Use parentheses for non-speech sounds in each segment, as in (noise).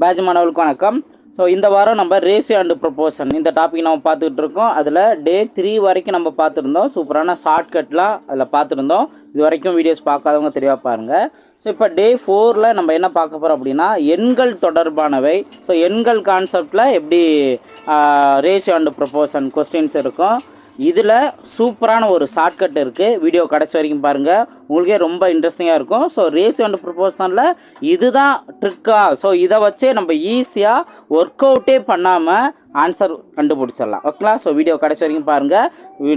Page மாணவர்களுக்கு வணக்கம். So இந்த வாரம் நம்ம ரேஷியோ அண்ட் ப்ரொபோஷன் இந்த டாபிக் நம்ம பார்த்துக்கிட்டு இருக்கோம். அதில் டே த்ரீ வரைக்கும் நம்ம பார்த்துருந்தோம். சூப்பரான ஷார்ட்கட்லாம் அதில் பார்த்துருந்தோம். இது வரைக்கும் வீடியோஸ் பார்க்காதவங்க தெளிவாக பாருங்கள் ஸோ இப்போ டே ஃபோரில் நம்ம என்ன பார்க்க போகிறோம் அப்படின்னா எண்கள் தொடர்பானவை. ஸோ எண்கள் கான்செப்டில் எப்படி ரேஷியோ அண்ட் ப்ரொபோஷன் கொஸ்டின்ஸ் இருக்கும். இதில் சூப்பரான ஒரு ஷார்ட்கட் இருக்குது வீடியோ கடைசி வரைக்கும் பாருங்கள் உங்களுக்கே ரொம்ப இன்ட்ரெஸ்டிங்காக இருக்கும். ஸோ ரேஷியோ அண்ட் ப்ரொபோஷனில் இதுதான் ட்ரிக்கா ஸோ இதை வச்சே நம்ம ஈஸியாக ஒர்க் அவுட்டே பண்ணாமல் ஆன்சர் கண்டுபிடிச்சிடலாம். ஓகேங்களா? ஸோ வீடியோ கடைசி வரைக்கும் பாருங்கள்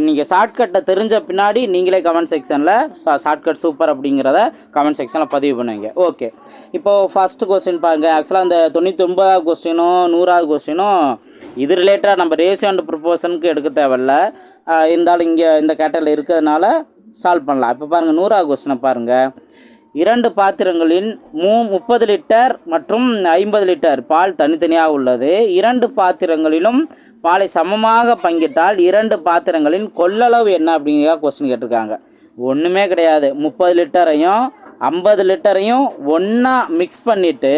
நீங்கள் ஷார்ட்கட்டை தெரிஞ்ச பின்னாடி நீங்களே கமெண்ட் செக்ஷனில் ஷார்ட்கட் சூப்பர் அப்படிங்கிறத கமெண்ட் செக்ஷனில் பதிவு பண்ணுவீங்க. ஓகே இப்போது ஃபஸ்ட்டு கொஸ்டின் பாருங்கள் ஆக்சுவலாக அந்த தொண்ணூற்றி ஒன்பதாவது கொஸ்டினும் நூறாவது கொஸ்டினும் இது ரிலேட்டடாக நம்ம ரேஷியோ அண்ட் ப்ரொபோஷனுக்கு எடுக்க தேவையில்ல. இருந்தாலும் இங்கே இந்த கேட்டரில் இருக்கிறதுனால சால்வ் பண்ணலாம். இப்போ பாருங்கள் நூறாவது கொஸ்டினை பாருங்கள் இரண்டு பாத்திரங்களின் மூ முப்பது லிட்டர் மற்றும் ஐம்பது லிட்டர் பால் தனித்தனியாக உள்ளது. இரண்டு பாத்திரங்களிலும் பாலை சமமாக பங்கிட்டால் இரண்டு பாத்திரங்களின் கொள்ளளவு என்ன அப்படிங்கிற கொஸ்டின் கேட்டிருக்காங்க. ஒன்றுமே கிடையாது. முப்பது லிட்டரையும் ஐம்பது லிட்டரையும் ஒன்றா மிக்ஸ் பண்ணிவிட்டு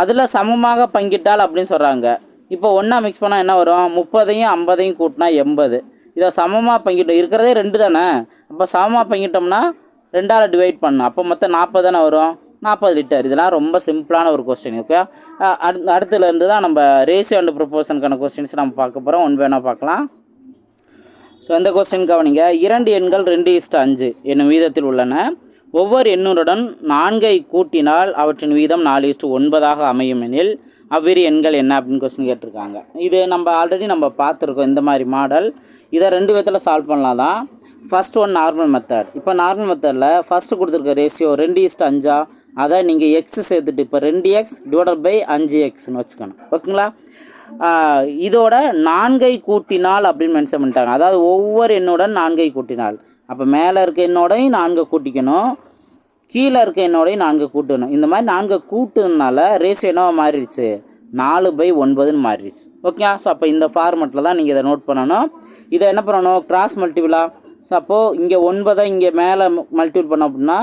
அதில் சமமாக பங்கிட்டால் அப்படின்னு சொல்கிறாங்க இப்போ ஒன்றா மிக்ஸ் பண்ணால் என்ன வரும்? முப்பதையும் ஐம்பதையும் கூட்டினா எண்பது. இதை சமமாக பங்கிட்டோம் இருக்கிறதே ரெண்டு தானே? அப்போ சமமாக பங்கிட்டோம்னா ரெண்டால் டிவைட் பண்ணணும் அப்போ மொத்தம் நாற்பது தானே வரும்? நாற்பது லிட்டர் இதெல்லாம் ரொம்ப சிம்பிளான ஒரு கொஸ்டின் ஓகே அடுத்து அடுத்துலேருந்து தான் நம்ம ரேஷியோ அண்ட் ப்ரொபோஷனுக்கான கொஸ்டின்ஸ் நம்ம பார்க்க போகிறோம் ஒன் வேணால் பார்க்கலாம். ஸோ இந்த கொஸ்டின் கவனிங்க. இரண்டு எண்கள் ரெண்டு இஸ்ட் அஞ்சு என்னும் வீதத்தில் உள்ளன. ஒவ்வொரு எண்ணுடன் நான்கை கூட்டினால் அவற்றின் வீதம் நாலு இஸ்டு ஒன்பதாக அமையும் எனில் அவ்விரு எண்கள் என்ன அப்படின்னு கொஸ்டின் கேட்டிருக்காங்க. இது நம்ம ஆல்ரெடி நம்ம பார்த்துருக்கோம். இந்த மாதிரி மாடல் இதை ரெண்டு விதத்தில் சால்வ் பண்ணலாம் தான் ஃபர்ஸ்ட் ஒன் நார்மல் மெத்தட் இப்போ நார்மல் மெத்தடில் ஃபஸ்ட்டு கொடுத்துருக்க ரேஷியோ ரெண்டு ஈஸ்ட் அஞ்சா அதை நீங்கள் எக்ஸ் சேர்த்துட்டு இப்போ ரெண்டு எக்ஸ் டிவைடட் பை அஞ்சு எக்ஸ்னு வச்சுக்கணும். ஓகேங்களா? இதோட நான்கை கூட்டினால் அப்படின்னு மென்ஷன் பண்ணிட்டாங்க. அதாவது ஒவ்வொரு எண்ணுடன் நான்கை கூட்டினால். அப்போ மேலே இருக்க எண்ணோடையும் நான்கு கூட்டிக்கணும். கீழே இருக்க எண்ணோடையும் நான்கு கூட்டணும். இந்த மாதிரி நான்கு கூட்டுனால ரேஷியோ என்னவா மாறிடுச்சு? நாலு பை ஒன்பதுன்னு மாறிடுச்சு. ஓகே ஸோ அப்போ இந்த ஃபார்மெட்டில் தான் நீங்கள் இதை நோட் பண்ணணும். இதை என்ன பண்ணணும்? கிராஸ் மல்டிபிளாக ஸோ அப்போது இங்கே ஒன்பதை இங்கே மேலே மல்டிபிள் பண்ணோம் அப்படின்னா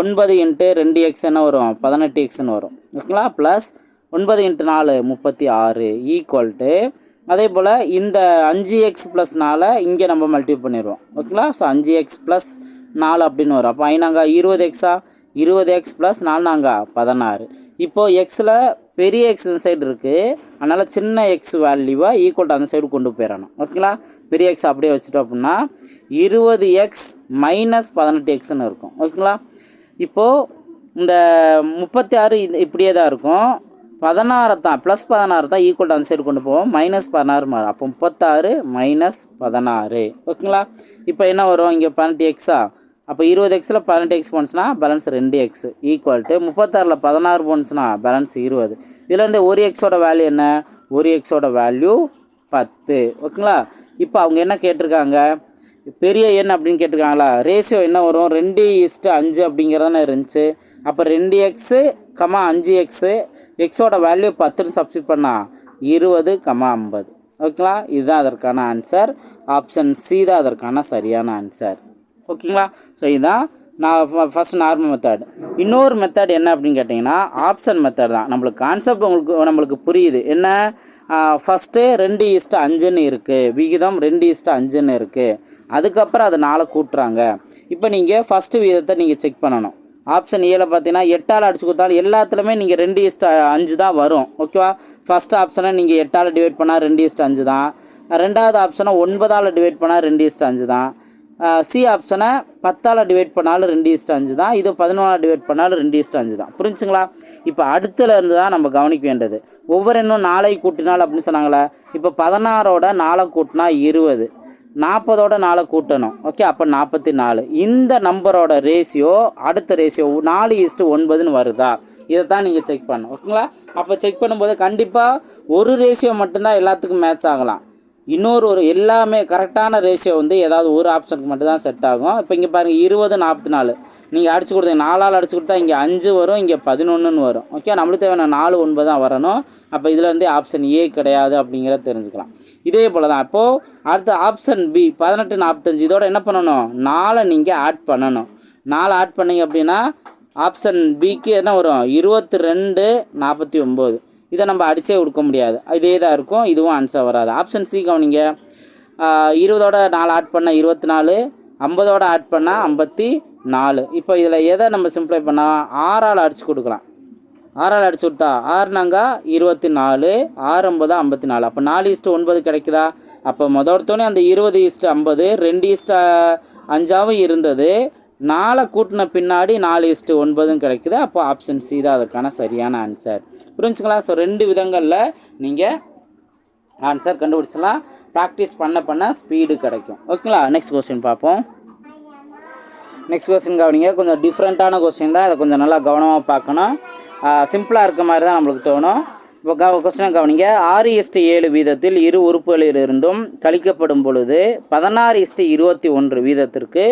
ஒன்பது இன்ட்டு ரெண்டு எக்ஸ்ன்னு வரும்? பதினெட்டு எக்ஸ்னு வரும். ஓகேங்களா? ப்ளஸ் ஒன்பது இன்ட்டு நாலு முப்பத்தி ஆறு ஈக்குவல் டு அதே போல் இந்த அஞ்சு எக்ஸ் ப்ளஸ் நாலு இங்கே நம்ம மல்டிபிள் பண்ணிடுவோம் ஓகேங்களா? ஸோ அஞ்சு எக்ஸ் ப்ளஸ் நாலு அப்படின்னு வரும். அப்போ ஐநாங்க இருபது எக்ஸா இருபது எக்ஸ் ப்ளஸ் நாலு நாங்க பதினாறு இப்போது எக்ஸில் பெரிய எக்ஸ் இந்த சைடு இருக்குது அதனால் சின்ன எக்ஸ் வேல்யூவை ஈக்குவல் அந்த சைடு கொண்டு போயிடணும். ஓகேங்களா? பெரிய எக்ஸ் அப்படியே வச்சுட்டோம் அப்படின்னா இருபது எக்ஸ் மைனஸ் பதினெட்டு எக்ஸ்னு இருக்கும். ஓகேங்களா இப்போது இந்த முப்பத்தி ஆறு இது இப்படியே தான் இருக்கும். பதினாறு தான் ப்ளஸ் பதினாறு தான் ஈக்குவல் அந்த சைடு கொண்டு போவோம். மைனஸ் பதினாறு மாறும். அப்போ முப்பத்தாறு மைனஸ் பதினாறு. ஓகேங்களா இப்போ என்ன வரும்? இங்கே பதினெட்டு எக்ஸா அப்போ இருபது எக்ஸில் பதினெட்டு எக்ஸ் போனுச்சுன்னா பேலன்ஸ் ரெண்டு எக்ஸ் ஈக்குவல் டு முப்பத்தாறில் பதினாறு போனுச்சுன்னா பேலன்ஸ் இருபது. இதுலேருந்து ஒரு எக்ஸோட வேல்யூ என்ன? ஒரு எக்ஸோட வேல்யூ பத்து. ஓகேங்களா இப்போ அவங்க என்ன கேட்டிருக்காங்க? பெரிய எண் அப்படின்னு கேட்டிருக்காங்களா? ரேஷியோ என்ன வரும்? ரெண்டு இஸ்ட்டு அஞ்சு அப்படிங்கிறதானே இருந்துச்சு. அப்போ ரெண்டு எக்ஸு கமா அஞ்சு எக்ஸு எக்ஸோட வேல்யூ பத்துன்னு சப்ஸ்டிட் பண்ணா இருபது கமா ஐம்பது. ஓகேங்களா இதுதான் அதற்கான ஆன்சர் ஆப்ஷன் சி தான் அதற்கான சரியான ஆன்சர் ஓகேங்களா ஸோ இதுதான் நான் ஃபஸ்ட் நார்மல் மெத்தட் இன்னொரு மெத்தட் என்ன அப்படின்னு கேட்டிங்கன்னா ஆப்ஷன் மெத்தட் தான். நம்மளுக்கு கான்செப்ட் உங்களுக்கு நம்மளுக்கு புரியுது. என்ன? ஃபஸ்ட்டு ரெண்டு ஈஸ்ட்டு அஞ்சுன்னு இருக்குது விகிதம் ரெண்டு ஈஸ்ட்டு அஞ்சுன்னு இருக்குது அதுக்கப்புறம் அதை நாளை கூட்டுறாங்க. இப்போ நீங்கள் ஃபஸ்ட்டு விகிதத்தை நீங்கள் செக் பண்ணணும். ஆப்ஷன் ஏல பார்த்தீங்கன்னா எட்டால் அடிச்சு கொடுத்தாலும் எல்லாத்துலேயுமே நீங்கள் ரெண்டு ஈஸ்ட் அஞ்சு தான் வரும். ஓகேவா ஃபஸ்ட் ஆப்ஷனை நீங்கள் எட்டால் டிவைட் பண்ணால் ரெண்டு ஈஸ்ட் அஞ்சு தான். ரெண்டாவது ஆப்ஷனை ஒன்பதால் டிவைட் பண்ணால் ரெண்டு ஈஸ்ட் அஞ்சு தான். சி ஆப்ஷனை பத்தால் டிவைட் பண்ணாலும் ரெண்டு ஈஸ்ட் அஞ்சு தான். இது பதினொன்றால் டிவைட் பண்ணாலும் ரெண்டு ஈஸ்ட் அஞ்சு தான். புரிஞ்சுங்களா? இப்போ அடுத்துலேருந்து தான் நம்ம கவனிக்க வேண்டியது. ஒவ்வொரு இன்னும் நாளை கூட்டினால் அப்படின்னு சொன்னாங்களே இப்போ பதினாறோட நாளை கூட்டினா இருபது நாற்பதோட நாளை கூட்டணும். ஓகே அப்போ நாற்பத்தி நாலு. இந்த நம்பரோட ரேஷியோ அடுத்த ரேஷியோ நாலு இஸ்ட்டு ஒன்பதுன்னு வருதா? இதை தான் நீங்கள் செக் பண்ணணும். ஓகேங்களா? அப்போ செக் பண்ணும்போது கண்டிப்பாக ஒரு ரேஷியோ மட்டும்தான் எல்லாத்துக்கும் மேட்ச் ஆகலாம். இன்னொரு ஒரு எல்லாமே கரெக்டான ரேஷியோ வந்து ஏதாவது ஒரு ஆப்ஷனுக்கு மட்டும்தான் செட் ஆகும். இப்போ இங்கே பாருங்கள் இருபது நாற்பத்தி நாலு. நீங்கள் அடிச்சு கொடுத்தீங்க நாலால் அடிச்சு கொடுத்தா இங்கே அஞ்சு வரும் இங்கே பதினொன்றுன்னு வரும். ஓகே நம்மளுக்கு தேவையான நாலு ஒன்பது தான் வரணும். அப்போ இதில் வந்து ஆப்ஷன் ஏ கிடையாது அப்படிங்கிறத தெரிஞ்சுக்கலாம். இதே போல் தான் அப்போது அடுத்த ஆப்ஷன் பி பதினெட்டு நாற்பத்தஞ்சு இதோட என்ன பண்ணணும்? நாலை நீங்கள் ஆட் பண்ணணும். நாலு ஆட் பண்ணீங்க அப்படின்னா ஆப்ஷன் பிக்கு என்ன வரும்? இருபத்தி ரெண்டு நாற்பத்தி ஒம்பது இதை நம்ம அடிச்சே கொடுக்க முடியாது. இதே தான் இருக்கும். இதுவும் ஆன்சர் வராது. ஆப்ஷன் சி கவனிங்க. இருபதோட நாலு ஆட் பண்ணால் இருபத்தி நாலு ஐம்பதோட ஆட் பண்ணால் ஐம்பத்தி நாலு. இப்போ இதில் எதை நம்ம சிம்ப்ளை பண்ணால் ஆறால் அடிச்சு கொடுக்கலாம். ஆறால் அடிச்சு கொடுத்தா ஆறுனாங்க இருபத்தி நாலு ஆறு ஐம்பதா ஐம்பத்தி நாலு அப்போ நாலு இஸ்ட்டு ஒன்பது கிடைக்குதா? அப்போ முதத்தோடனே அந்த இருபது இஸ்ட்டு ஐம்பது ரெண்டு இஸ்ட்டு அஞ்சாவும் இருந்தது. நாலை கூட்டின பின்னாடி நாலு இஸ்ட்டு ஒன்பதும் கிடைக்குது. அப்போ ஆப்ஷன் சி தான் அதற்கான சரியான ஆன்சர் புரிஞ்சுங்களா? ஸோ ரெண்டு விதங்களில் நீங்கள் ஆன்சர் கண்டுபிடிச்சலாம் ப்ராக்டிஸ் பண்ண பண்ண ஸ்பீடு கிடைக்கும். ஓகேங்களா நெக்ஸ்ட் கொஸ்டின் பார்ப்போம். நெக்ஸ்ட் கொஸ்டின் கவனிங்க. கொஞ்சம் டிஃப்ரெண்ட்டான கொஸ்டின் தான். அதை கொஞ்சம் நல்லா கவனமாக பார்க்கணும். சிம்பிளாக இருக்க மாதிரி தான் நம்மளுக்கு தோணும். இப்போ க கொஸ்டின் கவனிங்க. ஆறு இஸ்டு ஏழு வீதத்தில் இரு உறுப்புகளிலிருந்தும் கழிக்கப்படும் பொழுது பதினாறு இஸ்டு இருபத்தி ஒன்று வீதத்திற்கு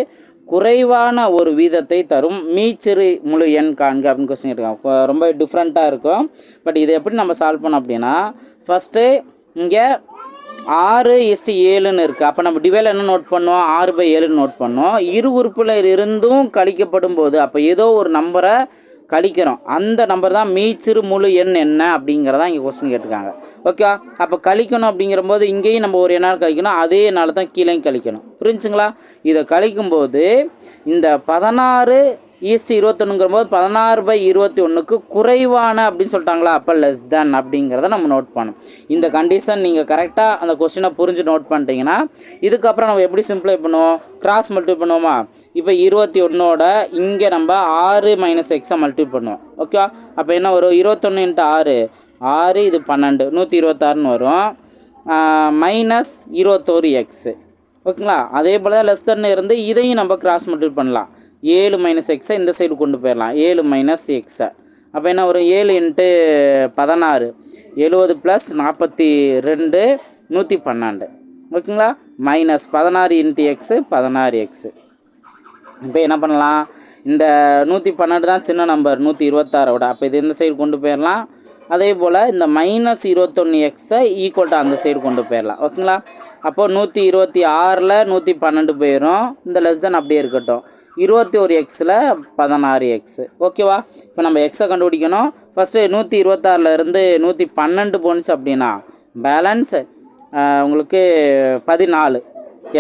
குறைவான ஒரு வீதத்தை தரும் மீச்சிறு முழு எண் காண்க அப்படின்னு கொஸ்டின் இருக்காங்க ரொம்ப டிஃப்ரெண்ட்டாக இருக்கும். பட் இதை எப்படி நம்ம சால்வ் பண்ணோம் அப்படின்னா ஃபஸ்ட்டு இங்கே ஆறு இஸ்டு ஏழுன்னு இருக்குது அப்போ நம்ம டிவைல் என்ன நோட் பண்ணோம் ஆறு பை ஏழுன்னு நோட் பண்ணோம் இரு உறுப்பில் இருந்தும் கழிக்கப்படும் போது அப்போ ஏதோ ஒரு நம்பரை கழிக்கிறோம். அந்த நம்பர் தான் மீச்சிறு முழு எண் என்ன அப்படிங்கிறதா இங்கே கொஸ்டின் கேட்டிருக்காங்க. ஓகே அப்போ கழிக்கணும் அப்படிங்கிறபோது இங்கேயும் நம்ம ஒரு எண்ணால் கழிக்கணும். அதே எண்ணால் தான் கீழேயும் கழிக்கணும். புரிஞ்சுங்களா? இதை கழிக்கும்போது இந்த பதினாறு ஈஸ்ட் இருபத்தொன்னுங்கிற போது பதினாறு பை இருபத்தி ஒன்றுக்கு குறைவான அப்படின்னு சொல்லிட்டாங்களா? அப்போ லெஸ் தேன் அப்படிங்கிறத நம்ம நோட் பண்ணும் இந்த கண்டிஷன் நீங்கள் கரெக்டாக அந்த கொஸ்டினை புரிஞ்சு நோட் பண்ணிட்டீங்கன்னா இதுக்கப்புறம் நம்ம எப்படி சிம்ப்ளை பண்ணுவோம்? கிராஸ் மல்டிப்ளை பண்ணுவோமா? இப்போ இருபத்தி ஒன்றோட இங்கே நம்ம ஆறு மைனஸ் எக்ஸை மல்டிப்ளை பண்ணுவோம். ஓகே அப்போ என்ன வரும்? இருபத்தொன்று இன்ட்டு ஆறு. ஆறு இது பன்னெண்டு. நூற்றி இருபத்தாறுன்னு வரும் மைனஸ் இருபத்தோரு எக்ஸு ஓகேங்களா? அதே போல் தான் லெஸ் தென் இருந்து இதையும் நம்ம கிராஸ் மல்டிப்ளை பண்ணலாம். ஏழு மைனஸ் எக்ஸை இந்த சைடு கொண்டு போயிடலாம் ஏழு மைனஸ் எக்ஸை அப்போ என்ன வரும்? ஏழு இன்ட்டு பதினாறு. எழுபது ப்ளஸ் நாற்பத்தி ரெண்டு நூற்றி பன்னெண்டு. ஓகேங்களா? மைனஸ் பதினாறு இன்ட்டு எக்ஸு பதினாறு எக்ஸு இப்போ என்ன பண்ணலாம்? இந்த நூற்றி பன்னெண்டு தான் சின்ன நம்பர் நூற்றி இருபத்தாறோட அப்போ இது இந்த சைடு கொண்டு போயிடலாம் அதே போல் இந்த மைனஸ் இருபத்தொன்று எக்ஸை ஈக்குவல் டு அந்த சைடு கொண்டு போயிடலாம் ஓகேங்களா? அப்போது நூற்றி இருபத்தி ஆறில் நூற்றி பன்னெண்டு போயிடும் இந்த லெஸ் தென் அப்படியே இருக்கட்டும். இருபத்தி ஒரு எக்ஸில் பதினாறு எக்ஸு ஓகேவா இப்போ நம்ம எக்ஸை கண்டுபிடிக்கணும். ஃபஸ்ட்டு நூற்றி இருபத்தாறில் இருந்து நூற்றி பன்னெண்டு போனுச்சு அப்படின்னா பேலன்ஸ் உங்களுக்கு பதினாலு.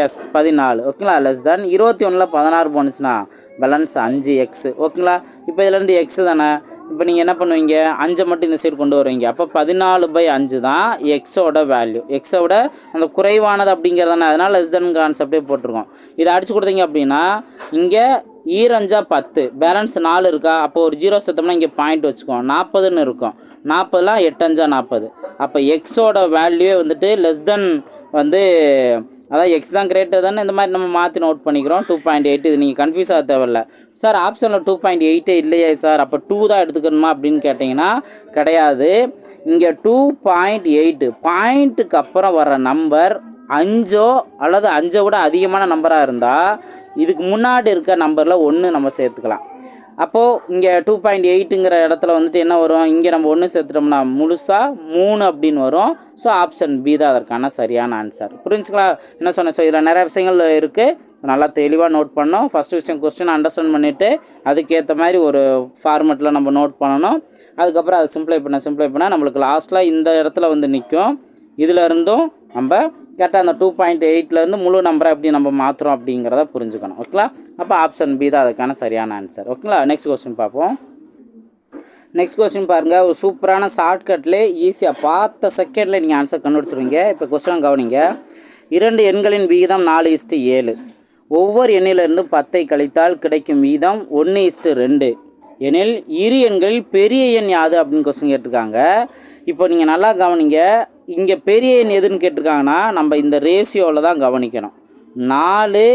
எஸ் பதினாலு. ஓகேங்களா லெஸ் தென் இருபத்தி ஒன்றில் பதினாறு போனுச்சுன்னா பேலன்ஸ் அஞ்சு எக்ஸு ஓகேங்களா இப்போ இதுலேருந்து எக்ஸு தானே? இப்போ நீங்கள் என்ன பண்ணுவீங்க? அஞ்சை மட்டும் இந்த சைடு கொண்டு வருவீங்க. அப்போ பதினாலு பை அஞ்சு தான் எக்ஸோட வேல்யூ எக்ஸோட அந்த குறைவானது அப்படிங்கிறதானே அதனால் லெஸ் தென் கான்செப்டே போட்டிருக்கோம். இதை அடிச்சு கொடுத்தீங்க அப்படின்னா இங்கே ஈரஞ்சா பத்து பேலன்ஸ் நாலு இருக்கா? அப்போ ஒரு ஜீரோ சத்தம்னா இங்கே பாயிண்ட் வச்சுக்கோம் நாற்பதுன்னு இருக்கும். நாற்பதுலாம் எட்டஞ்சா நாற்பது அப்போ எக்ஸோட வேல்யூவே வந்துட்டு லெஸ் தென் வந்து அதான் எக்ஸ் தான் கிரேட்டர் தானே இந்த மாதிரி நம்ம மாற்றி நோட் பண்ணிக்கிறோம். டூ பாயிண்ட் எயிட் இது நீங்கள் கன்ஃபியூஸ் ஆக தேவையில்ல. சார் ஆப்ஷனில் டூ பாயிண்ட் எயிட்டே இல்லையே சார் அப்போ டூ தான் எடுத்துக்கணுமா அப்படின்னு கேட்டிங்கன்னா கிடையாது. இங்கே டூ பாயிண்ட் எயிட்டு பாயிண்ட்டுக்கு அப்புறம் வர நம்பர் அஞ்சோ அல்லது அஞ்சை விட அதிகமான நம்பராக இருந்தால் இதுக்கு முன்னாடி இருக்க நம்பரில் ஒன்று நம்ம சேர்த்துக்கலாம். அப்போது இங்கே டூ பாயிண்ட் எயிட்டுங்கிற இடத்துல வந்துட்டு என்ன வரும்? இங்கே நம்ம ஒன்று சேர்த்துட்டோம்னா முழுசாக மூணு அப்படின்னு வரும். ஸோ ஆப்ஷன் பி தான் அதற்கான சரியான ஆன்சர் புரிஞ்சுங்களா? என்ன சொன்னேன்? ஸோ இதில் நிறைய விஷயங்கள் இருக்குது நல்லா தெளிவாக நோட் பண்ணோம் ஃபஸ்ட்டு விஷயம் கொஸ்டின் அண்டர்ஸ்டாண்ட் பண்ணிவிட்டு அதுக்கேற்ற மாதிரி ஒரு ஃபார்மெட்டில் நம்ம நோட் பண்ணணும். அதுக்கப்புறம் அதை சிம்ப்ளை பண்ண சிம்ப்ளை பண்ணால் நம்மளுக்கு லாஸ்ட்டில் இந்த இடத்துல வந்து நிற்கும் இதில் இருந்தும் நம்ம கரெக்டாக அந்த டூ பாயிண்ட் எயிட்லேருந்து முழு நம்பரை எப்படி நம்ம மாற்றுறோம் அப்படிங்கிறத புரிஞ்சுக்கணும். ஓகேங்களா அப்போ ஆப்ஷன் பி தான் அதுக்கான சரியான ஆன்சர் ஓகேங்களா நெக்ஸ்ட் கொஸ்டின் பார்ப்போம். நெக்ஸ்ட் கொஸ்டின் பாருங்கள் ஒரு சூப்பரான ஷார்ட்கட்லேயே ஈஸியாக பார்த்த செகண்டில் நீங்கள் ஆன்சர் கண்டுபிடிச்சிருவீங்க. இப்போ கொஸ்டின் கவனிங்க. இரண்டு எண்களின் விகிதம் நாலு இஸ்ட்டு ஏழு. ஒவ்வொரு எண்ணிலிருந்து பத்தை கழித்தால் கிடைக்கும் வீதம் ஒன்று இஸ்ட்டு ரெண்டு. எனில் இரு எண்களில் பெரிய எண் யாது அப்படின்னு கொஸ்டின் கேட்டிருக்காங்க. இப்போ நீங்கள் நல்லா கவனிங்க. இங்கே பெரிய எண் எதுன்னு கேட்டிருக்காங்கன்னா நம்ம இந்த ரேஷியோவில் தான் கவனிக்கணும். நாலு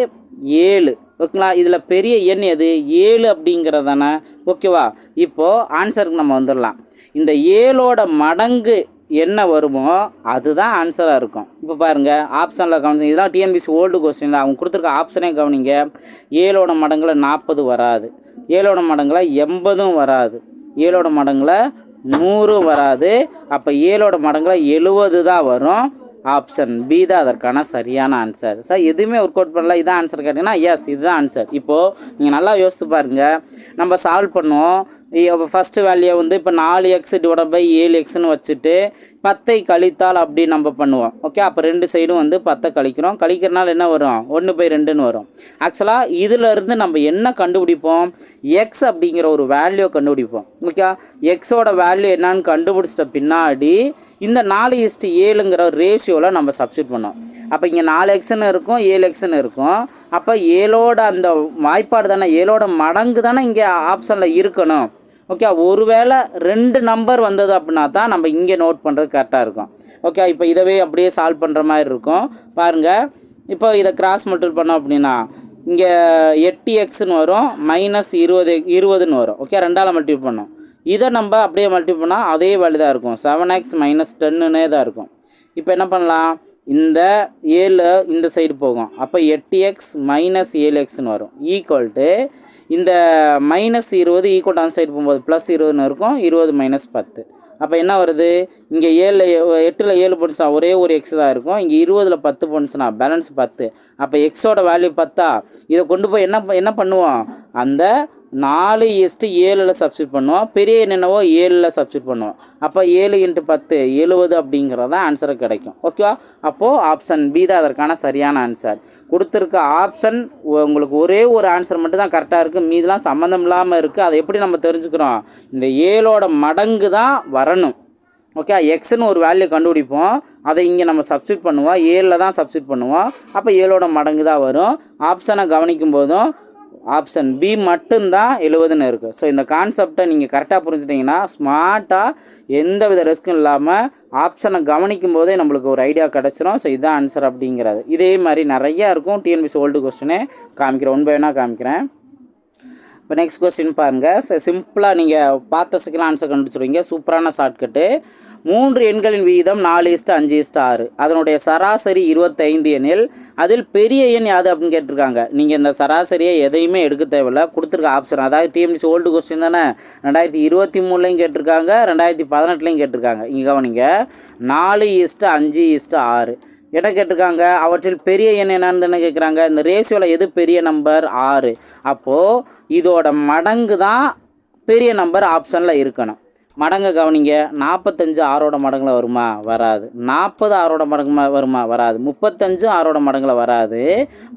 ஏழு. ஓகேங்களா? இதில் பெரிய எண் எது? ஏழு அப்படிங்கிறது தானே. ஓகேவா? இப்போது ஆன்சருக்கு நம்ம வந்துடலாம் இந்த ஏழோட மடங்கு என்ன வருமோ அதுதான் ஆன்சராக இருக்கும். இப்போ பாருங்கள் ஆப்ஷனில் கவனிங்க இதெல்லாம் டிஎன்பிசி ஓல்டு கொஸ்டின் தான். அவங்க கொடுத்துருக்க ஆப்ஷனே கவனிங்க. ஏழோட மடங்கில் நாற்பது வராது. ஏழோட மடங்கில் எண்பதும் வராது. ஏழோட மடங்கில் நூறும் வராது. அப்போ ஏழோட மடங்கில் எழுபது தான் வரும். ஆப்ஷன் பி தான் அதற்கான சரியான ஆன்சர் சார் எதுவுமே ஒர்க் அவுட் பண்ணல. இதான் ஆன்சர் கேட்டிங்கன்னா எஸ் இதுதான் ஆன்சர் இப்போது நீங்கள் நல்லா யோசித்து பாருங்கள் நம்ம சால்வ் பண்ணுவோம். ஃபஸ்ட்டு வேல்யூ வந்து இப்போ நாலு எக்ஸ் டிவைட் பை ஏழு எக்ஸ்னு வச்சுட்டு பத்தை கழித்தால் அப்படி நம்ம பண்ணுவோம். ஓகே அப்போ ரெண்டு சைடும் வந்து பத்தை கழிக்கிறோம். கழிக்கிறனால என்ன வரும்? ஒன்று பை ரெண்டுன்னு வரும். ஆக்சுவலாக இதிலிருந்து நம்ம என்ன கண்டுபிடிப்போம்? எக்ஸ் அப்படிங்கிற ஒரு வேல்யூ கண்டுபிடிப்போம். ஓகே எக்ஸோட வேல்யூ என்னன்னு கண்டுபிடிச்சிட்ட பின்னாடி இந்த நாலு இஸ்ட்டு ஏழுங்கிற ரேஷியோவில் நம்ம சப்ஸ்டியூட் பண்ணோம். அப்போ இங்கே நாலு எக்ஸ்னு இருக்கும் ஏழு எக்ஸ்னு இருக்கும். அப்போ ஏழோட அந்த வாய்ப்பாடு தானே? ஏழோட மடங்கு தானே இங்கே ஆப்ஷனில் இருக்கணும். ஓகே ஒருவேளை ரெண்டு நம்பர் வந்தது அப்படின்னா தான் நம்ம இங்கே நோட் பண்ணுறது கரெக்டாக இருக்கும். ஓகே இப்போ இதவே அப்படியே சால்வ் பண்ணுற மாதிரி இருக்கும். பாருங்கள் இப்போ இதை கிராஸ் மல்டிபிள் பண்ணோம் அப்படின்னா இங்கே எட்டு எக்ஸ்னு வரும் மைனஸ் இருபது இருபதுன்னு வரும். ஓகே ரெண்டால் மல்டிபிள் பண்ணோம். இதை நம்ம அப்படியே மல்டிபிள் பண்ணால் அதே வேல்யூ தான் இருக்கும். செவன் எக்ஸ் மைனஸ் டென்னுனே தான் இருக்கும். இப்போ என்ன பண்ணலாம்? இந்த ஏழு இந்த சைடு போகும். அப்போ எட்டு எக்ஸ் மைனஸ் ஏழு எக்ஸ்னு வரும். ஈக்குவல் டு இந்த மைனஸ் இருபது ஈக்குவல் அந்த சைடு போகும்போது ப்ளஸ் இருபதுன்னு இருக்கும் இருபது மைனஸ் பத்து. அப்போ என்ன வருது? இங்கே ஏழில் எட்டில் ஏழு போட்டுச்சுனா ஒரே ஒரு எக்ஸ் தான் இருக்கும். இங்கே இருபதில் பத்து போணுச்சுனா பேலன்ஸ் பத்து. அப்போ எக்ஸோட வேல்யூ பத்தா? இதை கொண்டு போய் என்ன என்ன பண்ணுவோம்? அந்த நாலு எஸ்ட்டு ஏழில் சப்ஸ்டியூட் பண்ணுவோம். பெரிய என்னென்னவோ ஏழில் சப்ஸ்டியூட் பண்ணுவோம். அப்போ ஏழு இன்ட்டு பத்து எழுபது அப்படிங்கிறது தான் ஆன்சருக்கு கிடைக்கும். ஓகேவா அப்போது ஆப்ஷன் பி தான் அதற்கான சரியான ஆன்சர் கொடுத்துருக்க ஆப்ஷன் உங்களுக்கு ஒரே ஒரு ஆன்சர் மட்டும் தான் கரெக்டாக இருக்குது மீதெலாம் சம்மந்தம் இல்லாமல் இருக்குது அதை எப்படி நம்ம தெரிஞ்சுக்கிறோம்? இந்த ஏழோட மடங்கு தான் வரணும். ஓகே எக்ஸ்னு ஒரு வேல்யூ கண்டுபிடிப்போம். அதை இங்கே நம்ம சப்ஸ்டியூட் பண்ணுவோம். ஏழில் தான் சப்ஸ்டியூட் பண்ணுவோம். அப்போ ஏழோட மடங்கு தான் வரும். ஆப்ஷனை கவனிக்கும் போதும் ஆப்ஷன் பி மட்டும்தான் எழுபதுன்னு இருக்குது ஸோ இந்த கான்செப்டை நீங்கள் கரெக்டாக புரிஞ்சுட்டிங்கன்னா ஸ்மார்ட்டாக எந்த வித ரிஸ்க்கும் இல்லாமல் ஆப்ஷனை கவனிக்கும் போதே நம்மளுக்கு ஒரு ஐடியா கிடச்சிரும். ஸோ இதுதான் ஆன்சர் அப்படிங்கிறது. இதே மாதிரி நிறையா இருக்கும். டிஎன்பிசி ஓல்டு கொஸ்டினே காமிக்கிறேன். ஒன் பை ஒன்னாக காமிக்கிறேன். இப்போ நெக்ஸ்ட் கொஸ்டின் பாருங்கள் சிம்பிளாக நீங்கள் பார்த்த சிக்கலாக ஆன்சர் கண்டுபிடிச்சிருவீங்க சூப்பரான ஷார்ட்கட்டு மூன்று எண்களின் விகிதம் நாலு இஸ்ட்டு அஞ்சு இஸ்ட் ஆறு. அதனுடைய சராசரி இருபத்தைந்து எண்ணில் அதில் பெரிய எண் யாது அப்படின்னு கேட்டிருக்காங்க. நீங்கள் இந்த சராசரியை எதையுமே எடுக்க தேவையில்ல. கொடுத்துருக்க ஆப்ஷன் அதாவது டிஎம்சி ஓல்டு கொஸ்டின் தானே? ரெண்டாயிரத்தி இருபத்தி மூணுலையும் கேட்டிருக்காங்க ரெண்டாயிரத்தி பதினெட்டுலையும் கேட்டிருக்காங்க. இங்கே கவனிங்க. நாலு இஸ்ட்டு அஞ்சு இஸ்ட்டு ஆறு. என்ன கேட்டிருக்காங்க? அவற்றில் பெரிய எண் என்னன்னு தானே கேட்குறாங்க. இந்த ரேஷியோவில் எது பெரிய நம்பர் ஆறு. அப்போது இதோட மடங்கு தான் பெரிய நம்பர் ஆப்ஷனில் இருக்கணும். மடங்கு கவனிங்க நாற்பத்தஞ்சு ஆறோட மடங்கில் வருமா? வராது. நாற்பது ஆறோட மடங்கு வருமா? வராது. முப்பத்தஞ்சு ஆறோட மடங்கில் வராது.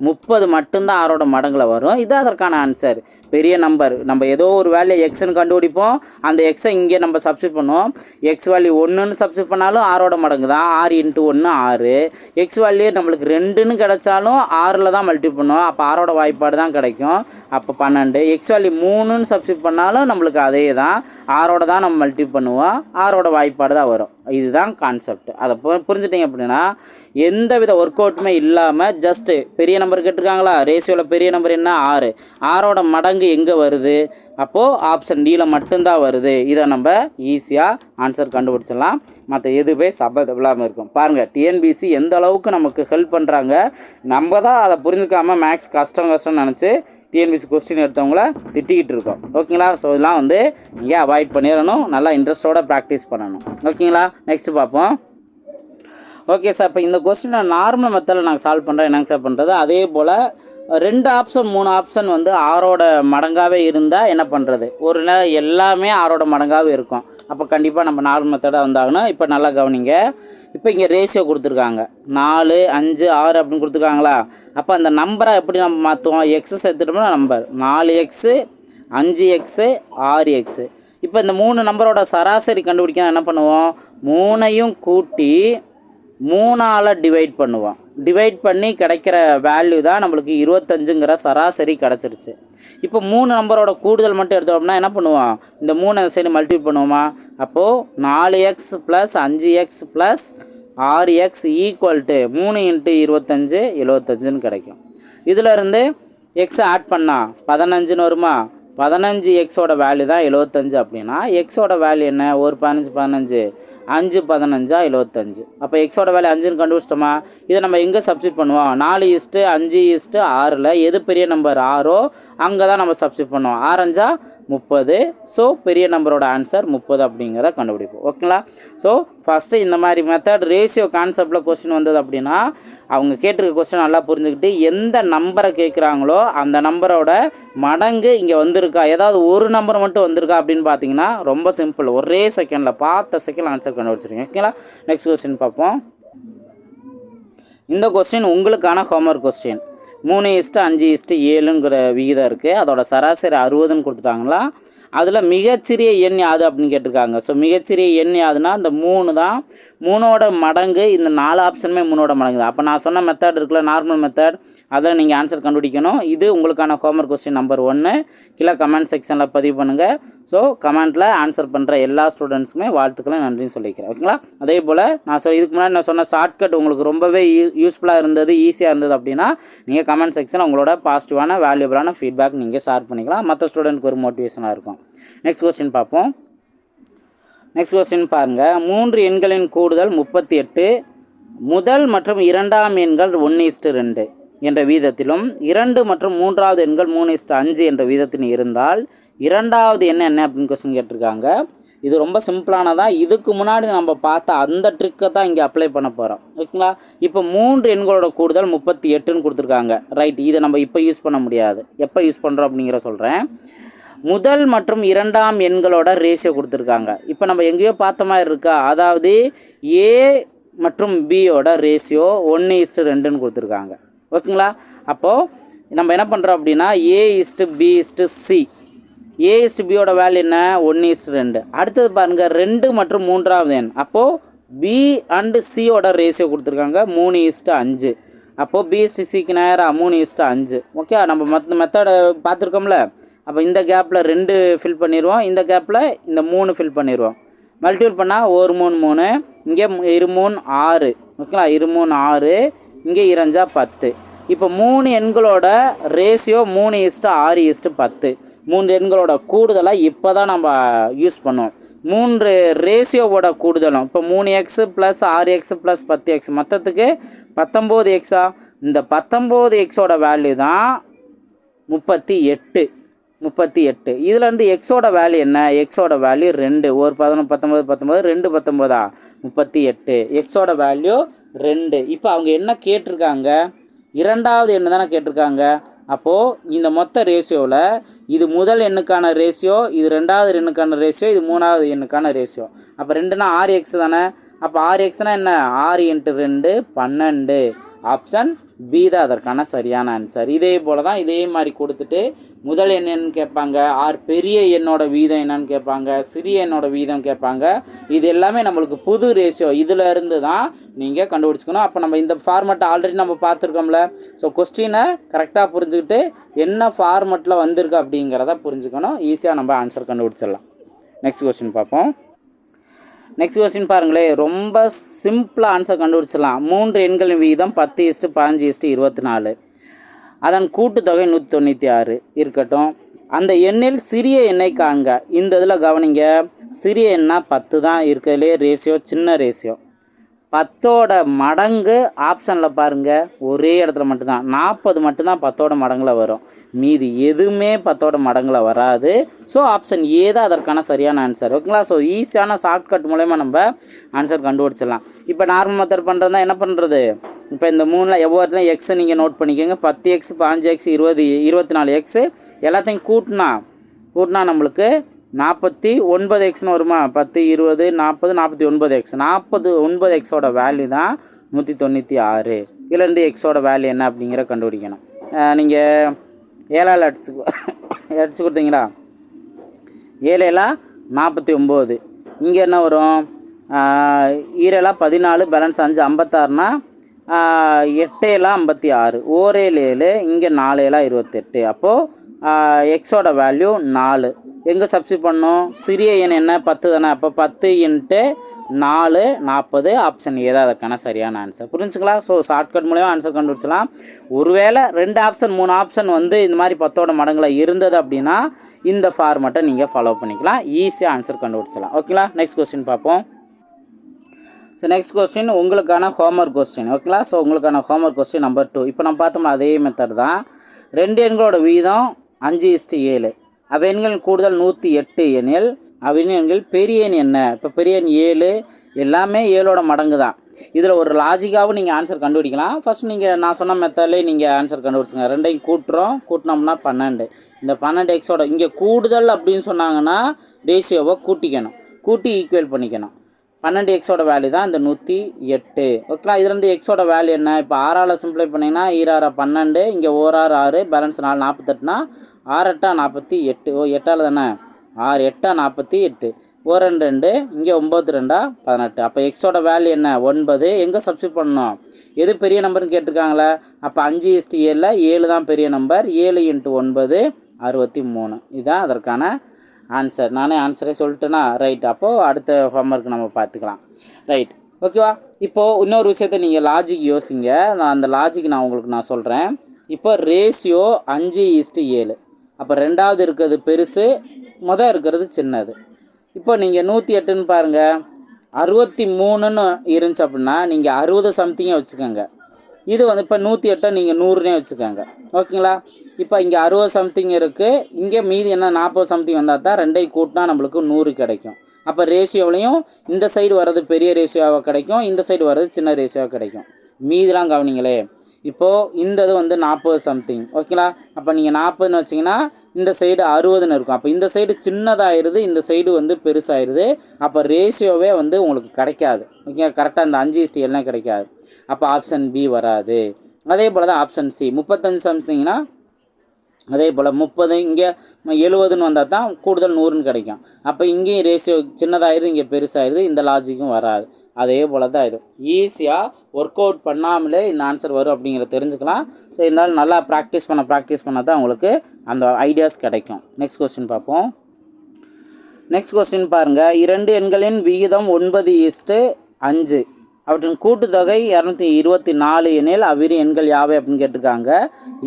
முப்பது மட்டும்தான் ஆறோட மடங்கில் வரும். இது அதற்கான ஆன்சர் பெரிய நம்பர் நம்ம ஏதோ ஒரு வேல்யூ எக்ஸ்னு கண்டுபிடிப்போம். அந்த எக்ஸை இங்கே நம்ம சப்ஸ்டியூட் பண்ணுவோம். எக்ஸ் வேல்யூ ஒன்றுன்னு சப்ஸ்டியூட் பண்ணாலும் ஆறோட மடங்கு தான். ஆறு இன்ட்டு ஒன்று ஆறு. எக்ஸ் வேல்யூ நம்மளுக்கு ரெண்டுன்னு கிடைச்சாலும் ஆறில் தான் மல்டி பண்ணுவோம். அப்போ ஆறோட வாய்ப்பாடு தான் கிடைக்கும். அப்போ பன்னெண்டு. எக்ஸ் வேல்யூ மூணுன்னு சப்ஸ்டியூட் பண்ணாலும் நம்மளுக்கு அதே தான் ஆறோட தான் நம்ம மல்டி பண்ணுவோம். ஆறோட வாய்ப்பாடு தான் வரும். இதுதான் கான்செப்ட் அதை பு- புரிஞ்சுட்டீங்க அப்படின்னா எந்த வித ஒர்க் அவுட்டுமே இல்லாமல் ஜஸ்ட்டு பெரிய நம்பர் கேட்டிருக்காங்களா? ரேஷியோவில் பெரிய நம்பர் என்ன? ஆறு ஆறோட மடங்கு எங்கே வருது? அப்போது ஆப்ஷன் டியில் மட்டும்தான் வருது. இதை நம்ம ஈஸியாக ஆன்சர் கண்டுபிடிச்சிடலாம். மற்ற எதுவே சபதம் இல்லாமல் இருக்கும் பாருங்கள் டிஎன்பிசி எந்த அளவுக்கு நமக்கு ஹெல்ப் பண்ணுறாங்க நம்ம தான் அதை புரிஞ்சுக்காம மேக்ஸ் கஷ்டம் கஷ்டம்னு நினச்சி டிஎன்பிசி கொஸ்டின் எடுத்தவங்கள திட்டிக்கிட்டு இருக்கோம். ஓகேங்களா ஸோ இதெல்லாம் வந்து நீங்கள் அவாய்ட் பண்ணிடணும். நல்லா இன்ட்ரெஸ்ட்டோட ப்ராக்டிஸ் பண்ணணும். ஓகேங்களா நெக்ஸ்ட் பார்ப்போம். ஓகே சார் இப்போ இந்த கொஸ்டினை நார்மல் மெத்தடில் நாங்கள் சால்வ் பண்ணுறோம் என்னங்க சார் பண்ணுறது அதே போல் ரெண்டு ஆப்ஷன் மூணு ஆப்ஷன் வந்து ஆறோட மடங்காகவே இருந்தால் என்ன பண்ணுறது ஒரு நேரம் எல்லாமே ஆறோட மடங்காகவே இருக்கும். அப்போ கண்டிப்பாக நம்ம நாலு மெத்தடாக வந்தாங்கன்னா இப்போ நல்லா கவனிங்க. இப்போ இங்கே ரேஷியோ கொடுத்துருக்காங்க. நாலு அஞ்சு ஆறு அப்படின்னு கொடுத்துருக்காங்களா? அப்போ அந்த நம்பரை எப்படி நம்ம மாற்றுவோம் எக்ஸு சேர்த்துட்டோம்னா நம்பர் நாலு எக்ஸு அஞ்சு எக்ஸு ஆறு எக்ஸு இப்போ இந்த மூணு நம்பரோட சராசரி கண்டுபிடிக்க என்ன பண்ணுவோம்? மூணையும் கூட்டி மூணால் டிவைட் பண்ணுவோம். டிவைட் பண்ணி கிடைக்கிற வேல்யூ தான் நம்மளுக்கு இருபத்தஞ்சுங்கிற சராசரி கிடச்சிருச்சு. இப்போ மூணு நம்பரோட கூடுதல் மட்டும் எடுத்துட்டோம்னா என்ன பண்ணுவோம்? இந்த மூணு அந்த சைடு மல்டிபிள் பண்ணுவோமா? அப்போது நாலு எக்ஸ் ப்ளஸ் அஞ்சு எக்ஸ் ப்ளஸ் ஆறு எக்ஸ் ஈக்குவல் டு மூணு இன்ட்டு இருபத்தஞ்சு எழுபத்தஞ்சுன்னு கிடைக்கும். இதில் இருந்து எக்ஸ் ஆட் பண்ணால் பதினஞ்சுன்னு வருமா? பதினஞ்சு எக்ஸோட வேல்யூ தான் எழுபத்தஞ்சு அப்படின்னா எக்ஸோட வேல்யூ என்ன? ஒரு பதினஞ்சு பதினஞ்சு. அஞ்சு பதினஞ்சா எழுபத்தஞ்சு அப்போ எக்ஸோட வேலை அஞ்சுன்னு கண்டுபிடிச்சிட்டோமா? இதை நம்ம எங்கே சப்ஸ்டிட் பண்ணுவோம்? நாலு இஸ்ட்டு அஞ்சு இஸ்ட்டு ஆறில். எது பெரிய நம்பர் ஆறோ அங்கே தான் நம்ம சப்ஸ்டிட் பண்ணுவோம். ஆரஞ்சா முப்பது. ஸோ பெரிய நம்பரோட ஆன்சர் முப்பது அப்படிங்கிறத கண்டுபிடிப்போம். ஓகேங்களா ஸோ ஃபஸ்ட்டு இந்த மாதிரி மெத்தட் ரேஷியோ கான்செப்டில் கொஸ்டின் வந்தது அப்படின்னா அவங்க கேட்டிருக்க கொஸ்டின் நல்லா புரிஞ்சுக்கிட்டு எந்த நம்பரை கேட்குறாங்களோ அந்த நம்பரோட மடங்கு இங்கே வந்திருக்கா? ஏதாவது ஒரு நம்பர் மட்டும் வந்திருக்கா அப்படின்னு பார்த்தீங்கன்னா ரொம்ப சிம்பிள் ஒரே செகண்டில் பார்த்த செகண்ட் ஆன்சர் கண்டுபிடிச்சிருங்க. ஓகேங்களா நெக்ஸ்ட் கொஸ்டின் பார்ப்போம். இந்த கொஸ்டின் உங்களுக்கான ஹோம்ஒர்க் கொஸ்டின் மூணு இஸ்ட்டு அஞ்சு இஸ்ட்டு ஏழுங்கிற விகிதம் இருக்குது அதோட சராசரி அறுபதுன்னு கொடுத்துட்டாங்களா? அதில் மிகச்சிறிய எண் யாது அப்படின்னு கேட்டிருக்காங்க. ஸோ மிகச்சிறிய எண் யாதுன்னா இந்த மூணு தான். மூணோட மடங்கு இந்த நாலு ஆப்ஷனுமே மூணோட மடங்கு தான் அப்போ நான் சொன்ன மெத்தட் இருக்குல்ல நார்மல் மெத்தட் அதை நீங்கள் ஆன்சர் கண்டுபிடிக்கணும். இது உங்களுக்கான ஹோம்ஒர்க் கொஸ்டின் நம்பர் ஒன்று கீழே கமெண்ட் செக்ஷனில் பதிவு பண்ணுங்கள் ஸோ கமெண்ட்டில் ஆன்சர் பண்ணுற எல்லா ஸ்டூடெண்ட்ஸுக்குமே வாழ்த்துக்களை நன்றின்னு சொல்லிக்கிறேன். ஓகேங்களா? அதே போல் நான் சொ இதுக்கு முன்னாடி நான் சொன்ன ஷார்ட்கட் உங்களுக்கு ரொம்பவே யூஸ்ஃபுல்லாக இருந்தது ஈஸியாக இருந்தது அப்படின்னா நீங்கள் கமெண்ட் செக்ஷனில் உங்களோட பாசிட்டிவான வேல்யூபிளான ஃபீட்பேக் நீங்கள் ஷேர் பண்ணிக்கலாம். மற்ற ஸ்டூடெண்ட்க்கு ஒரு மோட்டிவேஷனாக இருக்கும். நெக்ஸ்ட் கொஸ்டின் பார்ப்போம். நெக்ஸ்ட் கொஸ்டின் பாருங்கள் மூன்று எண்களின் கூடுதல் முப்பத்தி எட்டு. முதல் மற்றும் இரண்டாம் எண்கள் ஒன்று இஸ்ட்டு ரெண்டு. என்ற வீதத்திலும் இரண்டு மற்றும் மூன்றாவது எண்கள் மூணு இஸ்ட்டு அஞ்சு என்ற வீதத்திலும் இருந்தால் இரண்டாவது எண் என்ன அப்படின்னு கொஸ்டின் கேட்டிருக்காங்க. இது ரொம்ப சிம்பிளானதான் இதுக்கு முன்னாடி நம்ம பார்த்த அந்த ட்ரிக்கை தான் இங்கே அப்ளை பண்ண போகிறோம் ஓகேங்களா? இப்போ மூன்று எண்களோட கூடுதல் முப்பத்தி எட்டுன்னு கொடுத்துருக்காங்க. ரைட் இதை நம்ம இப்போ யூஸ் பண்ண முடியாது. எப்போ யூஸ் பண்ணுறோம் அப்படிங்கிற சொல்கிறேன் முதல் மற்றும் இரண்டாம் எண்களோட ரேஷியோ கொடுத்துருக்காங்க. இப்போ நம்ம எங்கேயோ பார்த்த மாதிரி இருக்கா? அதாவது ஏ மற்றும் பியோட ரேஷியோ ஒன்று இஸ்ட்டு ரெண்டுன்னு கொடுத்துருக்காங்க. ஓகேங்களா? அப்போது நம்ம என்ன பண்ணுறோம் அப்படின்னா A is to B is to C A is to பியோட வேல்யூ என்ன? ஒன்று இஸ்ட் ரெண்டு. அடுத்தது பாருங்கள் ரெண்டு மற்றும் மூன்றாவது எண். அப்போது பி அண்டு சியோட ரேஷியோ கொடுத்துருக்காங்க மூணு இஸ்ட்டு அஞ்சு. அப்போது பி சிக்கு நேராக மூணு இஸ்ட்டு அஞ்சு. ஓகே நம்ம மற்ற மெத்தடை பார்த்துருக்கோம்ல? அப்போ இந்த கேப்பில் ரெண்டு ஃபில் பண்ணிடுவோம் இந்த கேப்பில் இந்த மூணு ஃபில் பண்ணிடுவோம் மல்டிபிள் பண்ணால் ஒரு மூணு மூணு இங்கே இரு மூணு ஆறு. ஓகேங்களா? இரு மூணு ஆறு இங்கே இரஞ்சா பத்து. இப்போ மூணு எண்களோட ரேஷியோ மூணு இஸ்ட்டு ஆறு இஸ்ட்டு பத்து. மூன்று எண்களோட கூடுதலாக இப்போ தான் நம்ம யூஸ் பண்ணுவோம். மூன்று ரேஷியோவோட கூடுதலும். இப்போ மூணு எக்ஸு ப்ளஸ் ஆறு எக்ஸு ப்ளஸ் பத்து எக்ஸ் மொத்தத்துக்கு பத்தொம்போது எக்ஸா இந்த பத்தொம்போது எக்ஸோட வேல்யூ தான் முப்பத்தி எட்டு. முப்பத்தி எட்டு. இதுலேருந்து எக்ஸோட வேல்யூ என்ன? எக்ஸோட வேல்யூ ரெண்டு. ஒரு பதினொன்று பத்தொம்பது பத்தொம்பது ரெண்டு பத்தொம்போதா? முப்பத்தி எட்டு. எக்ஸோட வேல்யூ ரெண்டு. இப்போ அவங்க என்ன கேட்டிருக்காங்க? இரண்டாவது எண்ணு தானே கேட்டிருக்காங்க. அப்போது இந்த மொத்த ரேஷியோவில் இது முதல் எண்ணுக்கான ரேஷியோ இது ரெண்டாவது எண்ணுக்கான ரேஷியோ இது மூணாவது எண்ணுக்கான ரேஷியோ அப்போ ரெண்டுனா ஆறு எக்ஸ் தானே? அப்போ ஆறு எக்ஸ்னால் என்ன? ஆறு இன்ட்டு ரெண்டு பன்னெண்டு. ஆப்ஷன் பி தான் அதற்கான சரியான ஆன்சர் இதே போல் தான் இதே மாதிரி கொடுத்துட்டு முதல் என்னன்னு கேட்பாங்க ஆர் பெரிய எண்ணோட வீதம் என்னன்னு கேட்பாங்க சிறிய எண்ணோட வீதம் கேட்பாங்க. இது எல்லாமே நம்மளுக்கு புது ரேஷியோ இதில் இருந்து தான் நீங்கள் கண்டுபிடிச்சிக்கணும். அப்போ நம்ம இந்த ஃபார்மெட்டை ஆல்ரெடி நம்ம பார்த்துருக்கோம்ல. ஸோ கொஸ்டினை கரெக்டாக புரிஞ்சுக்கிட்டு என்ன ஃபார்மெட்டில் வந்திருக்கு அப்படிங்கிறத புரிஞ்சுக்கணும். ஈஸியாக நம்ம ஆன்சர் கண்டுபிடிச்சிடலாம். நெக்ஸ்ட் கொஸ்டின் பார்ப்போம். நெக்ஸ்ட் கொஸ்டின் பாருங்களேன் ரொம்ப சிம்பிளாக ஆன்சர் கண்டுபிடிச்சிடலாம். மூன்று எண்களின் விகிதம் பத்து இஸ்ட்டு பதினஞ்சு இஸ்ட்டு இருபத்தி நாலு அதன் கூட்டுத்தொகை நூற்றி தொண்ணூற்றி ஆறு. இருக்கட்டும். அந்த எண்ணில் சிறிய எண்ணை காண்க. இந்த இதில் கவனிங்க. சிறிய எண்ணா பத்து தான் இருக்கிறதுலே ரேஷியோ சின்ன ரேஷியோ பத்தோட மடங்கு ஆப்ஷனில் பாருங்கள் ஒரே இடத்துல மட்டும்தான். நாற்பது மட்டும்தான் பத்தோட மடங்கில் வரும். மீதி எதுவுமே பத்தோட மடங்கில் வராது. ஸோ ஆப்ஷன் ஏ தான் அதற்கான சரியான ஆன்சர் ஓகேங்களா ஸோ ஈஸியான ஷார்ட்கட் மூலயமா நம்ம ஆன்சர் கண்டுபிடிச்சிடலாம். இப்போ நார்மல் மெத்தட் பண்ணுறதுனா என்ன பண்ணுறது இப்போ இந்த மூணில் எவ்வளோ எக்ஸை நீங்கள் நோட் பண்ணிக்கோங்க. பத்து எக்ஸ் பாஞ்சு எக்ஸ் இருபது இருபத்தி நாலு எக்ஸு எல்லாத்தையும் கூட்டினா கூட்டினா நம்மளுக்கு நாற்பத்தி ஒன்பது எக்ஸ்னு வருமா? பத்து இருபது நாற்பது நாற்பத்தி ஒன்பது எக்ஸ் நாற்பது ஒன்பது எக்ஸோட வேல்யூ தான் நூற்றி தொண்ணூற்றி ஆறு. இதுலேருந்து எக்ஸோட வேல்யூ என்ன அப்படிங்கிற கண்டுபிடிக்கணும். நீங்கள் ஏழால் அடிச்சு (coughs) அடிச்சு கொடுத்தீங்களா? ஏழேலா நாற்பத்தி ஒம்பது இங்கே என்ன வரும்? ஈரலா பதினாலு பேலன்ஸ் அஞ்சு ஐம்பத்தாறுனா எட்டேலாம் ஐம்பத்தி ஆறு. ஓரேழு ஏழு இங்கே நாலேலாம் இருபத்தெட்டு. அப்போது எக்ஸோட வேல்யூ நாலு. எங்கே சப்ஸ்டியூட் பண்ணோம்? சிறிய எண் என்ன? பத்து தானே. அப்போ பத்து இன்ட்டு நாலு நாற்பது ஆப்ஷன் ஏதோ அதற்கான சரியான ஆன்சர் புரிஞ்சுங்களா? ஸோ ஷார்ட்கட் மூலயமா ஆன்சர் கண்டுபிடிச்சலாம் ஒருவேளை ரெண்டு ஆப்ஷன் மூணு ஆப்ஷன் வந்து இந்த மாதிரி பத்தோட மடங்கில் இருந்தது அப்படின்னா இந்த ஃபார்மெட்டை நீங்கள் ஃபாலோ பண்ணிக்கலாம். ஈஸியாக ஆன்சர் கண்டுபிடிச்சலாம் ஓகேங்களா நெக்ஸ்ட் கொஸ்டின் பார்ப்போம். ஸோ நெக்ஸ்ட் கொஸ்டின் உங்களுக்கான ஹோம்ஒர்க் கொஸ்டின் ஓகேங்களா ஸோ உங்களுக்கான ஹோம்ஒர்க் கொஸ்டின் நம்பர் டூ இப்போ நம்ம பார்த்தோம்னா அதே மெத்தட் தான். ரெண்டு எண்களோட வீதம் அஞ்சு இஸ்ட்டு ஏழு. அவ்வெண்கள் கூடுதல் நூற்றி எட்டு எனில் அவ்வெண்கள் எண்கள் பெரிய எண் என்ன? இப்போ பெரிய எண் ஏழு. எல்லாமே ஏழோட மடங்கு தான் இதில் ஒரு லாஜிக்காகவும் நீங்கள் ஆன்சர் கண்டுபிடிக்கலாம். ஃபர்ஸ்ட் நீங்கள் நான் சொன்ன மெத்தட்லேயே நீங்கள் ஆன்சர் கண்டுபிடிச்சுங்க. ரெண்டையும் கூட்டுறோம். கூட்டினோம்னா பன்னெண்டு. இந்த பன்னெண்டு எக்ஸோட இங்கே கூடுதல் அப்படின்னு சொன்னாங்கன்னா ரேஷியோவை கூட்டிக்கணும். கூட்டி ஈக்குவல் பண்ணிக்கணும். பன்னெண்டு எக்ஸோட வேல்யூ தான் இந்த நூற்றி எட்டு. ஓகேங்களா இதுலேருந்து எக்ஸோட வேல்யூ என்ன? இப்போ ஆறால் சிம்ப்ளை பண்ணிங்கன்னா ஈராறு பன்னெண்டு இங்கே ஓராறு ஆறு பேலன்ஸ் நாலு நாற்பத்தெட்டுனா ஆறு எட்டா நாற்பத்தி எட்டு. ஓ எட்டால் தானே? ஆறு எட்டா நாற்பத்தி எட்டு. ஓ ரெண்டு ரெண்டு. இங்கே ஒம்பது ரெண்டா? பதினெட்டு. அப்போ எக்ஸோட வேல்யூ என்ன? ஒன்பது. எங்கே சப்ஸ்டியூட் பண்ணணும்? எது பெரிய நம்பர்னு கேட்டிருக்காங்களே? அப்போ அஞ்சு இஸ்டி ஏழில் ஏழு தான் பெரிய நம்பர் ஏழு இன்ட்டு ஒன்பது அறுபத்தி மூணு. இதுதான் அதற்கான ஆன்சர் நானே ஆன்சரே சொல்லிட்டேனா? ரைட் அப்போது அடுத்த ஹோம்ஒர்க் நம்ம பார்த்துக்கலாம். ரைட் ஓகேவா இப்போது இன்னொரு விஷயத்த நீங்கள் லாஜிக் யோசிங்க. நான் அந்த லாஜிக் நான் உங்களுக்கு நான் சொல்கிறேன் இப்போ ரேஷியோ அஞ்சு இஸ்ட்டு ஏழு. அப்போ ரெண்டாவது இருக்கிறது பெருசு மொதல் இருக்கிறது சின்னது. இப்போ நீங்கள் நூற்றி எட்டுன்னு பாருங்கள் அறுபத்தி மூணுன்னு இருந்துச்சு அப்படின்னா நீங்கள் அறுபது சம்திங்கை வச்சுக்கோங்க. இது வந்து இப்போ நூற்றி எட்டை நீங்கள் நூறுனே வச்சுக்கோங்க. ஓகேங்களா? இப்போ இங்கே அறுபது சம்திங் இருக்குது இங்கே மீதி என்ன நாற்பது சம்திங் வந்தால் தான் ரெண்டையும் கூட்டினா நம்மளுக்கு நூறு கிடைக்கும். அப்போ ரேஷியோவிலையும் இந்த சைடு வர்றது பெரிய ரேஷியோவாக கிடைக்கும் இந்த சைடு வர்றது சின்ன ரேஷியோவாக கிடைக்கும். மீதிலாம் கவனிங்களே. இப்போது இந்த இது வந்து நாற்பது சம்திங் ஓகேங்களா அப்போ நீங்கள் நாற்பதுன்னு வச்சிங்கன்னா இந்த சைடு அறுபதுன்னு இருக்கும். அப்போ இந்த சைடு சின்னதாகிடுது இந்த சைடு வந்து பெருசாயிருது. அப்போ ரேஷியோவே வந்து உங்களுக்கு கிடைக்காது ஓகே கரெக்டாக இந்த அஞ்சு இஸ்டி எல்லாம் கிடைக்காது. அப்போ ஆப்ஷன் பி வராது. அதே போல் தான் ஆப்ஷன் சி முப்பத்தஞ்சு சம்திங்னா அதே போல் முப்பது இங்கே எழுபதுன்னு வந்தால் தான் கூடுதல் நூறுன்னு கிடைக்கும். அப்போ இங்கேயும் ரேஷியோ சின்னதாயிருது இங்கே பெருசாயிருது இந்த லாஜிக்கும் வராது. அதே போல் தான் இது ஈஸியாக ஒர்க் அவுட் பண்ணாமலே இந்த ஆன்சர் வரும் அப்படிங்கிறத தெரிஞ்சுக்கலாம். ஸோ இருந்தாலும் நல்லா ப்ராக்டிஸ் பண்ண ப்ராக்டிஸ் பண்ண தான் உங்களுக்கு அந்த ஐடியாஸ் கிடைக்கும். நெக்ஸ்ட் கொஸ்டின் பார்ப்போம். நெக்ஸ்ட் கொஸ்டின் பாருங்கள் இரண்டு எண்களின் விகிதம் ஒன்பது ஈஸ்ட்டு அஞ்சு. அவற்றின் கூட்டுத்தொகை இரநூத்தி இருபத்தி நாலு எனில் அவ்விரு எண்கள் யாவை அப்படின்னு கேட்டிருக்காங்க.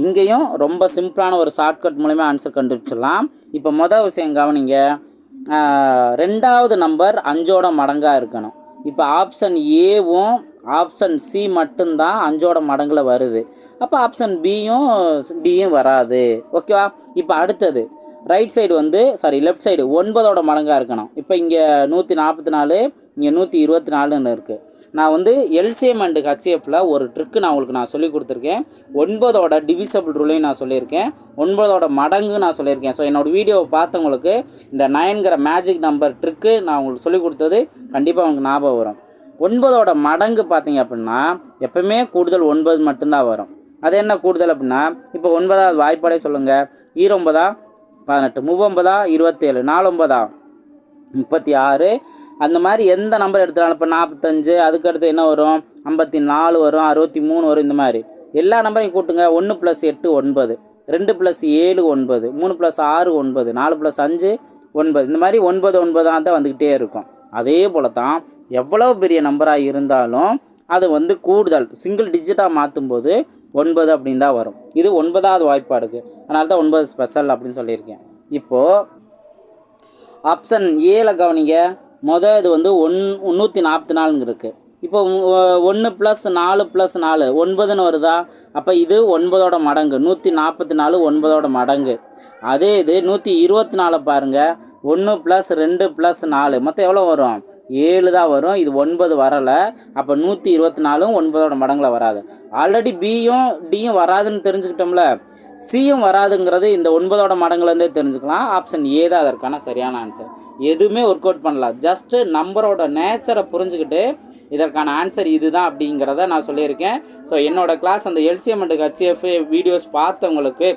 இங்கேயும் ரொம்ப சிம்பிளான ஒரு ஷார்ட்கட் மூலிமா ஆன்சர் கண்டுபிடிச்சிடலாம். இப்போ மொதல் விஷயம் கவனிங்க. ரெண்டாவது நம்பர் அஞ்சோட மடங்காக இருக்கணும். இப்போ ஆப்ஷன் ஏவும் ஆப்ஷன் சி மட்டும்தான் அஞ்சோட மடங்கில் வருது. அப்போ ஆப்ஷன் பியும் டியும் வராது. ஓகேவா இப்போ அடுத்தது. ரைட் சைடு வந்து சாரி லெஃப்ட் சைடு ஒன்பதோட மடங்காக இருக்கணும். இப்போ இங்கே நூற்றி நாற்பத்தி நாலு இங்கே நூற்றி இருபத்தி நாலுன்னு இருக்குது நான் வந்து எல்சிஎம் அண்டு ஹச்சிஎஃப்பில் ஒரு ட்ரிக்கு நான் உங்களுக்கு நான் சொல்லி கொடுத்துருக்கேன். ஒன்பதோட டிவிசபிள் ரூலையும் நான் சொல்லியிருக்கேன். ஒன்பதோட மடங்கு நான் சொல்லியிருக்கேன். ஸோ என்னோடய வீடியோவை பார்த்தவங்களுக்கு இந்த நயன்கிற மேஜிக் நம்பர் ட்ரிக்கு நான் உங்களுக்கு சொல்லி கொடுத்தது கண்டிப்பாக உங்களுக்கு ஞாபகம் வரும். ஒன்பதோட மடங்கு பார்த்தீங்க அப்படின்னா எப்பவுமே கூடுதல் ஒன்பது மட்டும்தான் வரும். அது என்ன கூடுதல் அப்படின்னா இப்போ ஒன்பதாவது வாய்ப்பாடே சொல்லுங்கள் ஈரொன்பதா பதினெட்டு. மூவொன்பதா இருபத்தேழு. நாலொன்பதா முப்பத்தி ஆறு அந்த மாதிரி எந்த நம்பர் எடுத்தாலும் இப்போ நாற்பத்தஞ்சு அதுக்கடுத்து என்ன வரும்? ஐம்பத்தி நாலு வரும் அறுபத்தி மூணு வரும் இந்த மாதிரி. எல்லா நம்பரையும் கூட்டுங்க. ஒன்று ப்ளஸ் எட்டு ஒன்பது. ரெண்டு ப்ளஸ் ஏழு ஒன்பது. மூணு ப்ளஸ் ஆறு ஒன்பது. நாலு ப்ளஸ் அஞ்சு ஒன்பது. இந்த மாதிரி ஒன்பது ஒன்பதாக தான் வந்துக்கிட்டே இருக்கும். அதே போல தான் எவ்வளோ பெரிய நம்பராக இருந்தாலும் அது வந்து கூடுதல் சிங்கிள் டிஜிட்டாக மாற்றும்போது ஒன்பது அப்படின்னு தான் வரும். இது ஒன்பதாவது வாய்ப்பாடுக்கு அதனால தான் ஒன்பது ஸ்பெஷல் அப்படின்னு சொல்லியிருக்கேன். இப்போது ஆப்ஷன் ஏல கவனிங்க. மொதல் இது வந்து ஒன் நூற்றி நாற்பத்தி நாலுங்க இருக்குது இப்போ ஒன்று ப்ளஸ் நாலு ப்ளஸ் நாலு ஒன்பதுன்னு வருதா? அப்போ இது ஒன்பதோட மடங்கு. நூற்றி நாற்பத்தி நாலு ஒன்பதோட மடங்கு. அதே இது நூற்றி இருபத்தி நாலு பாருங்கள் ஒன்று ப்ளஸ் ரெண்டு ப்ளஸ் நாலு. மொத்தம் எவ்வளோ வரும்? ஏழு தான் வரும். இது ஒன்பது வரலை. அப்போ நூற்றி இருபத்தி நாலும் ஒன்பதோட மடங்கில் வராது. ஆல்ரெடி பியும் டியும் வராதுன்னு தெரிஞ்சுக்கிட்டோம்ல? சியும் வராதுங்கிறது இந்த ஒன்பதோட மடங்குலேருந்தே தெரிஞ்சுக்கலாம். ஆப்ஷன் ஏ தான் அதற்கான சரியான ஆன்சர் எதுவுமே ஒர்க் அவுட் பண்ணலாம் ஜஸ்ட்டு நம்பரோட நேச்சரை புரிஞ்சுக்கிட்டு இதற்கான ஆன்சர் இதுதான் அப்படிங்கிறத நான் சொல்லியிருக்கேன். ஸோ என்னோட கிளாஸ் அந்த எல்சிஎம் அண்ட் வீடியோஸ் பார்த்தவங்களுக்கு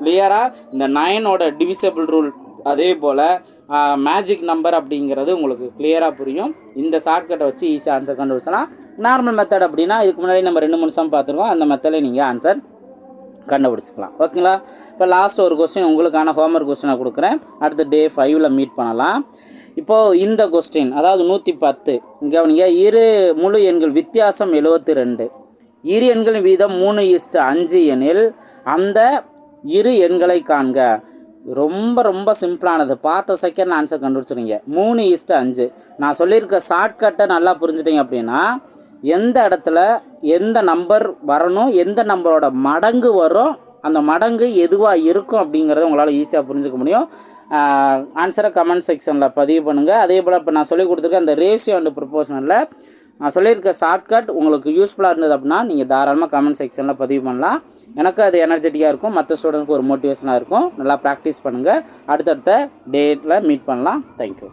கிளியராக இந்த நயனோட டிவிசபிள் ரூல் அதே போல் மேஜிக் நம்பர் அப்படிங்கிறது உங்களுக்கு கிளியராக புரியும். இந்த ஷார்ட்கட்டை வச்சு ஈஸியாக ஆன்சர் கண்டுபிடிச்சலாம் நார்மல் மெத்தட் அப்படின்னா இதுக்கு முன்னாடி நம்ம ரெண்டு மூணு சம் பார்த்துருக்கோம். அந்த மெத்தடில் நீங்கள் ஆன்சர் கண்டுபிடிச்சிக்கலாம். ஓகேங்களா இப்போ லாஸ்ட் ஒரு கொஸ்டின் உங்களுக்கான ஹோம்ஒர்க் கொஸ்டினை கொடுக்குறேன். அடுத்த டே ஃபைவ்ல மீட் பண்ணலாம். இப்போது இந்த கொஸ்டின் அதாவது நூற்றி பத்து இங்கே நீங்கள் இரு முழு எண்கள் வித்தியாசம் எழுபத்தி ரெண்டு இரு எண்களின் வீதம் மூணு இஸ்ட்டு அஞ்சு எனில் அந்த இரு எண்களை காண்க. ரொம்ப ரொம்ப சிம்பிளானது பார்த்த செகண்ட் ஆன்சர் கண்டுபிடிச்சிருங்க மூணு ஈஸ்ட்டு அஞ்சு. நான் சொல்லியிருக்க ஷார்ட்கட்டை நல்லா புரிஞ்சுட்டீங்க அப்படின்னா எந்த இடத்துல எந்த நம்பர் வரணும் எந்த நம்பரோட மடங்கு வரும் அந்த மடங்கு எதுவாக இருக்கும் அப்படிங்கிறத உங்களால் ஈஸியாக புரிஞ்சுக்க முடியும். ஆன்சரை கமெண்ட் செக்ஷனில் பதிவு பண்ணுங்கள் அதே போல் இப்போ நான் சொல்லி கொடுத்துருக்கேன் அந்த ரேஷியோ அண்ட் ப்ரொபோஷனில் நான் சொல்லியிருக்க ஷார்ட்கட் உங்களுக்கு யூஸ்ஃபுல்லாக இருந்தது அப்படின்னா நீங்கள் தாராளமாக கமெண்ட் செக்ஷனில் பதிவு பண்ணலாம். எனக்கு அது எனர்ஜெட்டிக்காக இருக்கும் மற்ற ஸ்டூடெண்ட்க்கு ஒரு மோட்டிவேஷனாக இருக்கும். நல்லா ப்ராக்டிஸ் பண்ணுங்கள் அடுத்தடுத்த டேட்டில் மீட் பண்ணலாம். தேங்க்யூ